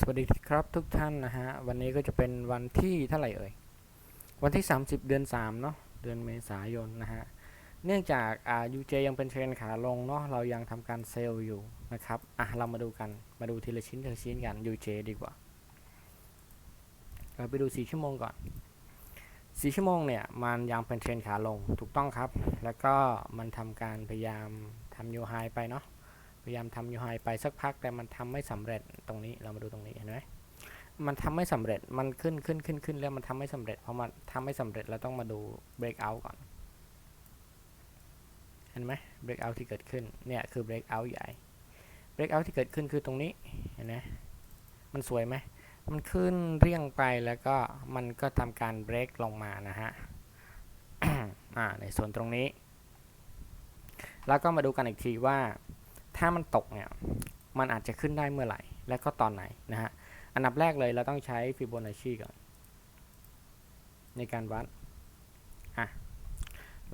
สวัสดีครับทุกท่านนะฮะ วันนี้ก็จะเป็นวันที่เท่าไหร่เอ่ย วันที่ 30 เดือน 3 เนาะเดือนเมษายนนะฮะ เนื่องจากอ่า UJ ยังเป็นเทรนขาลงเนาะเรายังทำการเซลล์อยู่นะครับ อะ เรามาดูกันมาดูทีละชิ้นทีละชิ้นกัน UJ ดีกว่า เราไปดู 4 ชั่วโมงก่อน 4 ชั่วโมงเนี่ย มันยังเป็นเทรนขาลงถูกต้องครับ แล้วก็มันทำการพยายามทำยูไฮไปเนาะ ยายามทำยูไฮไปสักพักแต่มันทำไม่สำเร็จตรงนี้เรามาดูตรงนี้เห็นไหมมันทำไม่สำเร็จมันขึ้นขึ้นขึ้นขึ้นแล้วมันทำไม่สำเร็จพอมันทำไม่สำเร็จเราต้องมาดู break out ก่อนเห็นไหม break out ที่เกิดขึ้นเนี่ยคือ break out ใหญ่ break out ที่เกิดขึ้นคือตรงนี้เห็นไหมมันสวยไหมมันขึ้นเรียงไปแล้วก็มันก็ทำการ break ลงมานะฮะอ่าในส่วนตรงนี้ แล้วก็มาดูกันอีกทีว่า ถ้ามันตกเนี่ยมันอาจจะขึ้นได้เมื่อไหร่ และก็ตอนไหนนะฮะอันดับแรกเลยเราต้องใช้ฟิโบนัชชีก่อน ในการวัดอะ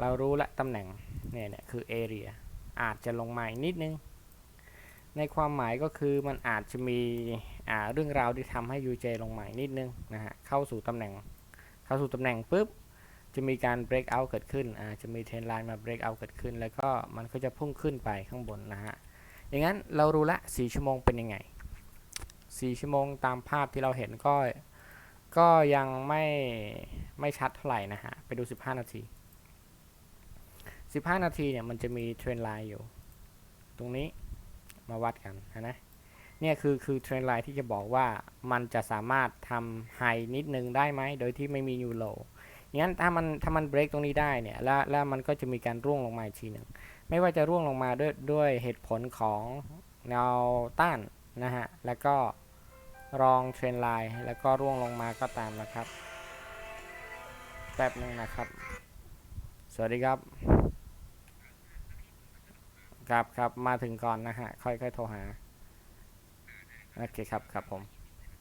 เรารู้ละตำแหน่งเนี่ยเนี่ยคือ area อาจจะลงมาอีกนิดนึง ในความหมายก็คือมันอาจจะมีอ่าเรื่องราวที่ทำให้ UJ ลงมาอีกนิดนึงนะฮะเข้าสู่ตำแหน่ง เข้าสู่ตำแหน่งปุ๊บจะมีการ break out เกิดขึ้น อ่า จะมีเทรนไลน์มา break out เกิดขึ้น แล้วก็มันก็จะพุ่งขึ้นไปข้างบนนะฮะ อย่างนั้นเรารู้ละ4ชั่วโมงเป็นยังไง 4 ชั่วโมงตามภาพที่เราเห็นก็ ก็ยังไม่ไม่ชัดเท่าไหร่นะฮะ ไปดู 15 นาที 15 นาทีเนี่ยมันจะมีเทรนไลน์อยู่ ตรงนี้มาวัดกันนะเนี่ยคือคือเทรนไลน์ที่จะบอกว่ามันจะสามารถทำไฮนิดนึงได้ไหม โดยที่ไม่มียูโรงั้นถ้ามันถ้ามันเบรกตรงนี้ได้เนี่ยแล้วแล้วมันก็จะมีการร่วงลงมาอีกทีหนึ่ง ไม่ว่าจะร่วงลงมาด้วยด้วยเหตุผลของแนวต้านนะฮะ แล้วก็รองเทรนไลน์ แล้วก็ร่วงลงมาก็ตามนะครับ แป๊บหนึงนะครับ สวัสดีครับ ครับครับมาถึงก่อนนะฮะ ค่อยๆโทรหา โอเคครับครับผม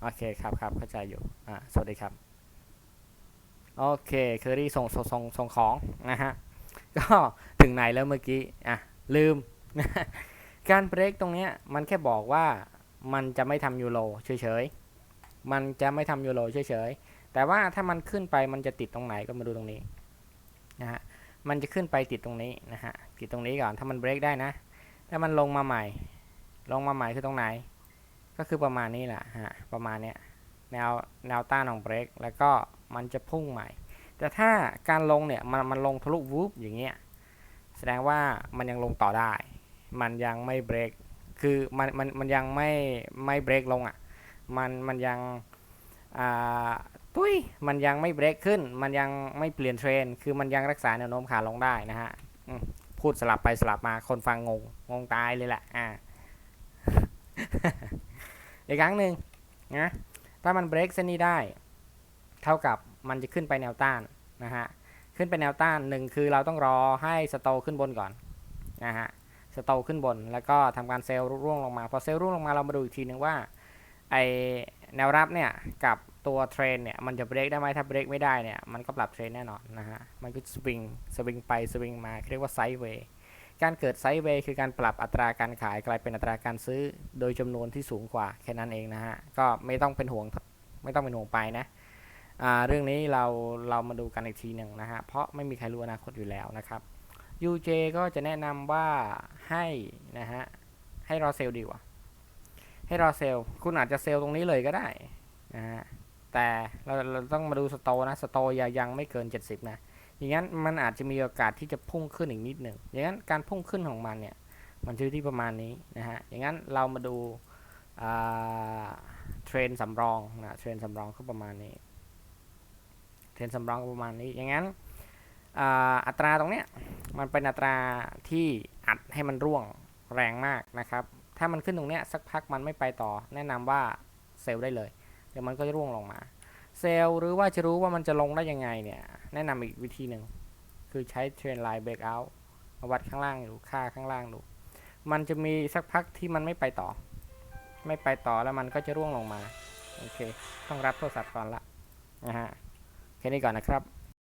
โอเคครับครับเข้าใจอยู่ อ่า สวัสดีครับ โอเคเคอรี่ส่งส่งส่งของนะฮะ ก็ถึงไหนแล้วเมื่อกี้ อะ ลืม การเบรกตรงนี้มันแค่บอกว่ามันจะไม่ทำยูโรเฉยๆ มันจะไม่ทำยูโรเฉยๆ แต่ว่าถ้ามันขึ้นไปมันจะติดตรงไหนก็มาดูตรงนี้นะฮะ มันจะขึ้นไปติดตรงนี้นะฮะ ติดตรงนี้ก่อน ถ้ามันเบรกได้นะ ถ้ามันลงมาใหม่ ลงมาใหม่คือตรงไหน ก็คือประมาณนี้แหละฮะ ประมาณเนี้ย แนว แนวต้านของเบรก แล้วก็มันจะพุ่งใหม่ แต่ถ้าการลงเนี่ยมันมันลงทะลุวูบอย่างเงี้ยแสดงว่ามันยังลงต่อได้ มันยังไม่เบรกคือมันมันมันยังไม่ไม่เบรกลงอะมันมันยังอ่าตุ้ยมันยังไม่เบรกขึ้น มันยังไม่เปลี่ยนเทรนคือมันยังรักษาแนวโน้มขาลงได้นะฮะพูดสลับไปสลับมาคนฟังงงงงตายเลยแหละอ่าอีกครั้งหนึ่งนะถ้ามันเบรกเส้นนี้ได้ เท่ากับ มันจะขึ้นไปแนวต้านนะฮะขึ้นไปแนวต้านหนึ่งคือเราต้องรอให้สโตขึ้นบนก่อนนะฮะสโตขึ้นบนแล้วก็ทำการเซลล์ร่วงลงมา พอเซลล์ร่วงลงมาเรามาดูอีกทีนึงว่าไอแนวรับเนี่ยกับตัวเทรนเนี่ยมันจะเบรกได้ไหมถ้าเบรกไม่ได้เนี่ยมันก็ปรับเทรนแน่นอนนะฮะมันก็สวิงสวิงไปสวิงมาเรียกว่าไซด์เวย์การเกิดไซด์เวย์คือการปรับอัตราการขายกลายเป็นอัตราการซื้อโดยจำนวนที่สูงกว่าแค่นั้นเองนะฮะก็ไม่ต้องเป็นห่วงไม่ต้องเป็นห่วงไปนะ เรื่องนี้เราเรามาดูกันอีกทีหนึ่งนะฮะเพราะไม่มีใครรู้อนาคตอยู่แล้วนะครับ UJ ก็จะแนะนำว่าให้นะฮะให้รอเซลล์ดีกว่าให้รอเซลล์คุณอาจจะเซลล์ตรงนี้เลยก็ได้นะฮะแต่เราเราต้องมาดูสโตนะสโตอย่ายังไม่เกิน 70 นะอย่างนั้นมันอาจจะมีโอกาสที่จะพุ่งขึ้นอีกนิดหนึ่งอย่างนั้นการพุ่งขึ้นของมันเนี่ยมันอยู่ที่ประมาณนี้นะฮะอย่างนั้นเรามาดูเทรนสำรองนะเทรนสำรองก็ประมาณนี้ เทรนสำรองประมาณนี้ อย่างนั้นอัตราตรงเนี้ยมันเป็นอัตราที่อัดให้มันร่วงแรงมากนะครับ ถ้ามันขึ้นตรงเนี้ยสักพักมันไม่ไปต่อ แนะนำว่าเซลล์ได้เลย เดี๋ยวมันก็จะร่วงลงมา เซลล์หรือว่าจะรู้ว่ามันจะลงได้ยังไงเนี่ย แนะนำอีกวิธีหนึ่งคือใช้เทรนไลน์เบรกเอาท์มาวัดข้างล่างดูค่าข้างล่างดู มันจะมีสักพักที่มันไม่ไปต่อ ไม่ไปต่อแล้วมันก็จะร่วงลงมา โอเค ต้องรับโทรศัพท์ก่อนละนะฮะ แค่นี้ก่อนนะครับ